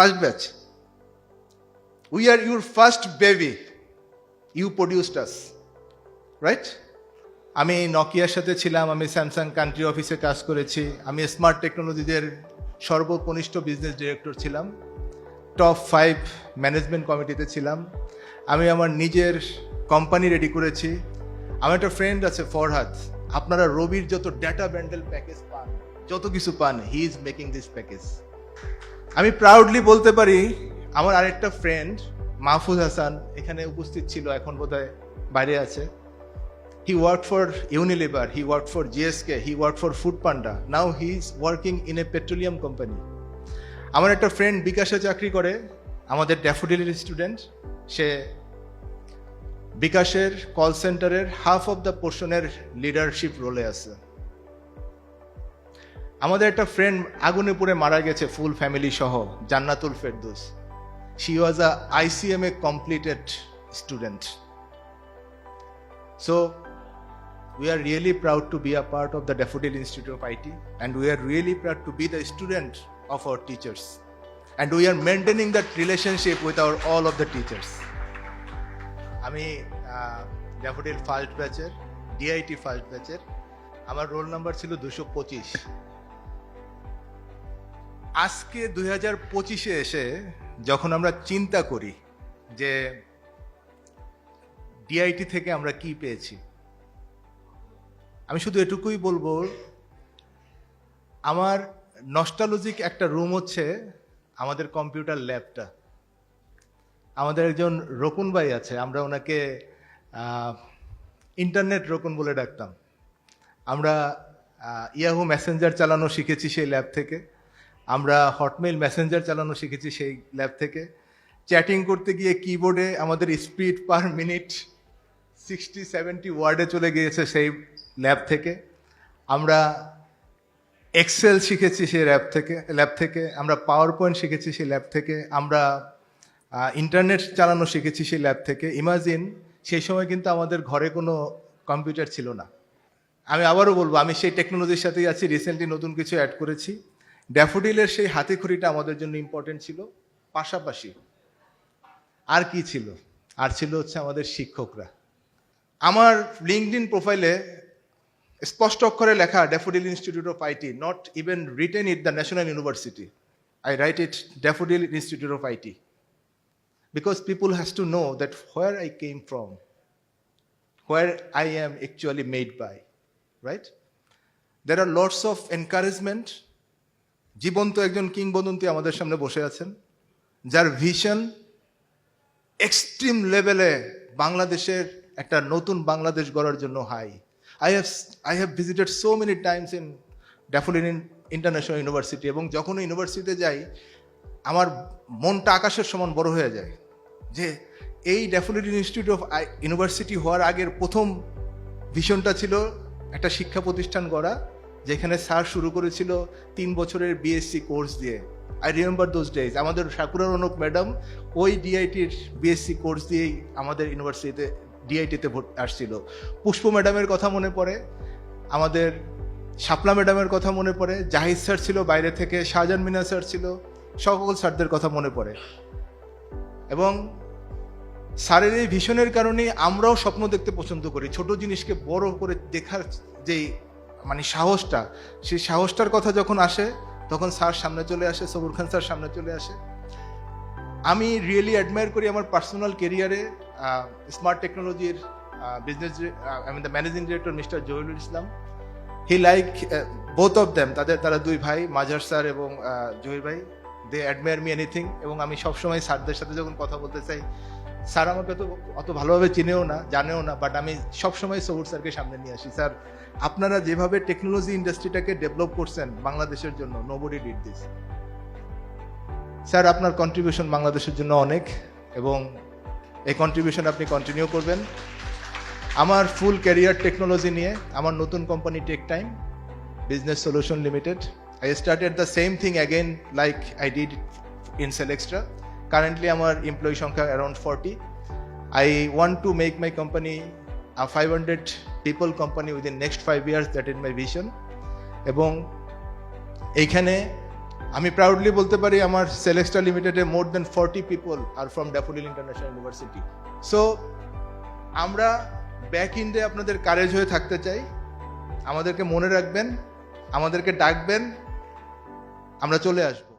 First batch. We are your first baby. You produced us. Right? আমি নকিয়ার সাথে ছিলাম, আমি স্যামসাং কান্ট্রি অফিসে কাজ করেছি, আমি স্মার্ট টেকনোলজিদের সর্বকনিষ্ঠ বিজনেস ডিরেক্টর ছিলাম টপ ফাইভ ম্যানেজমেন্ট কমিটিতে ছিলাম, আমি আমার নিজের কোম্পানি রেডি করেছি আমার একটা ফ্রেন্ড আছে ফরহাদ আপনারা রবির যত ডেটা ব্যান্ডেল প্যাকেজ পান, যত কিছু পান he is making this package আমি প্রাউডলি বলতে পারি, আমার আরেকটা ফ্রেন্ড মাহফুজ হাসান, এখানে উপস্থিত ছিল, এখন বোধহয় বাইরে আছে। He work for Unilever he work for GSK he work for Foodpanda now he is working in a petroleum company আমার একটা ফ্রেন্ড বিকাশে চাকরি করে, আমাদের ড্যাফোডিলের স্টুডেন্ট সে বিকাশের কল সেন্টারের হাফ অফ দ্য পোর্শনের লিডারশিপ রোলে আছে। আমাদের একটা ফ্রেন্ড আগুনে পুড়ে মারা গেছে ফুল ফ্যামিলি সহ, Jannatul Ferdous. She was a ICM a completed student so we are really proud to be a part of the Daffodil Institute of IT and we are really proud to be the student of our teachers and we are maintaining that relationship with our all of the teachers আমি daffodil first ব্যাচের DIT first ব্যাচের আমার roll number ছিল দুশো পঁচিশ। আজকে দুই হাজার পঁচিশে এসে যখন আমরা চিন্তা করি যে ডিআইটি থেকে আমরা কি পেয়েছি, আমি শুধু এটুকুই বলব, আমার নস্টালজিক একটা রুম হচ্ছে আমাদের কম্পিউটার ল্যাবটা আমাদের একজন রকুন ভাই আছে, আমরা ওনাকে ইন্টারনেট রকুন বলে ডাকতাম। আমরা ইয়াহু মেসেঞ্জার চালানো শিখেছি সেই ল্যাব থেকে। আমরা হটমেল মেসেঞ্জার চালানো শিখেছি সেই ল্যাব থেকে। চ্যাটিং করতে গিয়ে কিবোর্ডে আমাদের speed per minute sixty seventy ওয়ার্ডে চলে গিয়েছে সেই ল্যাব থেকে। আমরা এক্সেল শিখেছি সেই ল্যাব থেকে ল্যাব থেকে। আমরা পাওয়ার পয়েন্ট শিখেছি সেই ল্যাব থেকে। আমরা ইন্টারনেট চালানো শিখেছি সেই ল্যাব থেকে। ইমাজিন সেই সময় কিন্তু আমাদের ঘরে কোনো কম্পিউটার ছিল না। আমি আবারও বলব, আমি সেই টেকনোলজির সাথেই আছি। রিসেন্টলি নতুন কিছু অ্যাড করেছি। ড্যাফোডিলের সেই হাতেখড়িটা আমাদের জন্য ইম্পর্টেন্ট ছিল। পাশাপাশি আর কি ছিল? আর ছিল হচ্ছে আমাদের শিক্ষকরা। আমার লিঙ্কড প্রোফাইলে স্পষ্ট অক্ষরে লেখা Daffodil Institute of IT not even written it the national university I write it Daffodil Institute of IT because people has to know that where I came from where I am actually made by right there are lots of encouragement জীবন্ত একজন কিংবদন্তি আমাদের সামনে বসে আছেন, যার vision extreme লেভেলে বাংলাদেশের একটা নতুন বাংলাদেশ গড়ার জন্য hi. I have I have visited so many times in Daffodil international university এবং যখন ইউনিভার্সিটিতে যাই, আমার মনটা আকাশের সমান বড় হয়ে যায় যে এই ড্যাফোডিন ইনস্টিটিউট অফ ইউনিভার্সিটি হওয়ার আগের প্রথম ভিশনটা ছিল একটা শিক্ষা প্রতিষ্ঠান গড়া। যেখানে স্যার শুরু করেছিল তিন বছরের বিএসসি কোর্স দিয়ে। আই রিমেম্বার দোজ ডেজ আমাদের সাকুরা রনক ম্যাডাম ওই ডিআইটির বিএসসি কোর্স দিয়েই আমাদের ইউনিভার্সিটিতে ডিআইটিতে আসছিল। পুষ্প ম্যাডামের কথা মনে পড়ে, আমাদের শাপলা ম্যাডামের কথা মনে পড়ে, জাহিদ স্যার ছিল বাইরে থেকে, শাহজাহান মিনা স্যার ছিল, সকল স্যারদের কথা মনে পড়ে। এবং স্যারের এই ভীষণের কারণে আমরাও স্বপ্ন দেখতে পছন্দ করি, ছোট জিনিসকে বড় করে দেখার যেই মানে সাহসটা, সেই সাহসটার কথা যখন আসে, তখন স্যার সামনে চলে আসে, সবুর খান স্যার সামনে চলে আসে। আমি রিয়েলি অ্যাডমায়ার করি আমার পার্সোনাল কেরিয়ারে স্মার্ট টেকনোলজির business I mean the managing director mister Zahirul Islam. He like both of them তাদের, তারা দুই ভাই, মাজার স্যার এবং জহির ভাই দে অ্যাডমায়ার মি এনিথিং এবং আমি সবসময় স্যারদের সাথে যখন কথা বলতে চাই স্যার আমাকে তো অত ভালোভাবে চিনেও না, জানেও না বাট আমি সবসময় সবুর স্যারকে সামনে নিয়ে আসি। স্যার, আপনারা যেভাবে টেকনোলজি ইন্ডাস্ট্রিটাকে ডেভেলপ করছেন বাংলাদেশের জন্য নোবডি ডিড দিস স্যার, আপনার কন্ট্রিবিউশন বাংলাদেশের জন্য অনেক, এবং এই কন্ট্রিবিউশন আপনি কন্টিনিউ করবেন। আমার ফুল ক্যারিয়ার টেকনোলজি নিয়ে, আমার নতুন company tech time business solution limited I started the same thing again like I did in Celextra currently আমার এমপ্লয়ি সংখ্যা around forty I want to make my company five hundred people company within next five years that is my vision এবং এইখানে আমি proudly বলতে পারি, আমার সেলেস্টা লিমিটেডে more than forty people are from Daffodil International University so আমরা back ইন্ডে আপনাদের কারেজ হয়ে থাকতে চাই। আমাদেরকে মনে রাখবেন, আমাদেরকে ডাকবেন। আমরা চলে আসব।